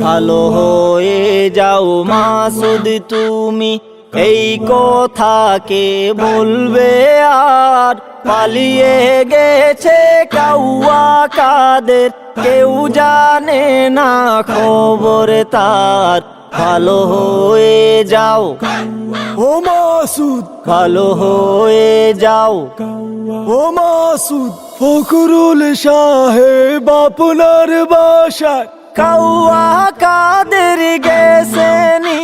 ভালো হয়ে যাও মাসুদ তুমি। এই কথাকে বলবে আর? পালিয়ে গেছে কাউয়া কাদের। কেউ জানে না খবর তার। ভালো হয়ে যাও। ও মাসুদ। ভালো হয়ে যাও। ও মাসুদ ফখরুল সাহেব আপনার বাসায়। কাউয়া কাদের গেছেনি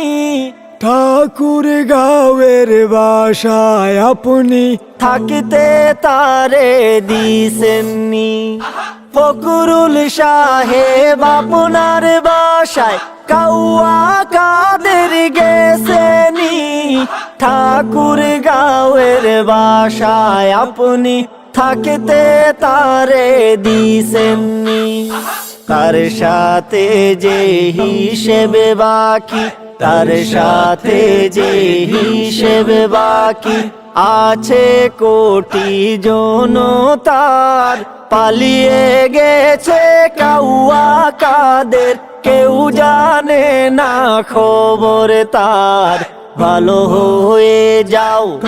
ঠাকুর গাঁয়ের বাসায় আপনি থাকিতে তারে দিছেননি ফকরুল সাহেব আপনার বাসায় কাউয়া কাদের গেছেনি ঠাকুর গাঁয়ের বাসায় আপনি থাকিতে তারে দিছেননি তার সাথে যে হিসেবে বাকি তার সাথে যে হিসেবে বাকি আছে কোটি জনতার। পালিয়ে গেছে কাউয়া কাদের কেউ জানে না খবর তার। ভালো হয়ে যাও।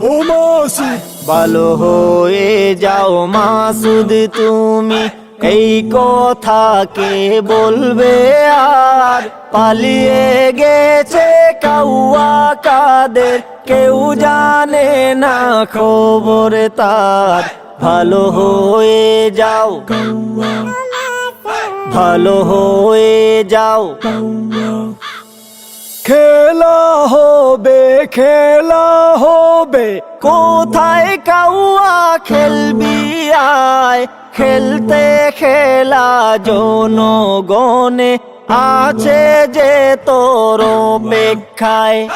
ও মাসুদ। ভালো হয়ে যাও মাসুদ তুমি এই কথাকে বলবে আর? পালিয়ে গেছে কাউয়া কাদের? কেউ জানে না খবর তার। ভালো হয়ে যাও। ভালো হয়ে যাও। খেলা হবে খেলা হবে। কোথায় কাউয়া খেলবি আয়? খেলতে খেলা জনগণে আছে যে তোর অপেক্ষায়।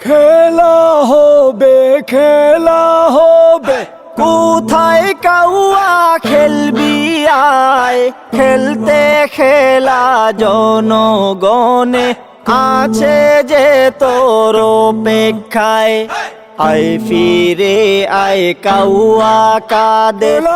খেলা হবে খেলা হবে। কোথায় কাউয়া খেলবি আয়? খেলতে খেলা জনগণে আছে যে তোর অপেক্ষায়। আয় ফিরে আয় কাউয়া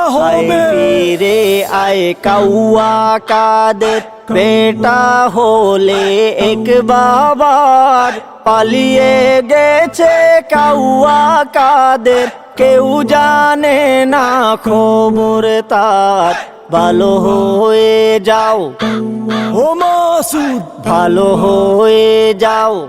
হবে। আয় ফিরে আয় কাউয়া কাদের। বেটা হলে এক বাবার পালিয়ে গেছে কাউয়া কাদের। কেউ জানে না খবর তার। ভালো হয়ে যাও। ও মাসুদ। ভালো হয়ে যাও।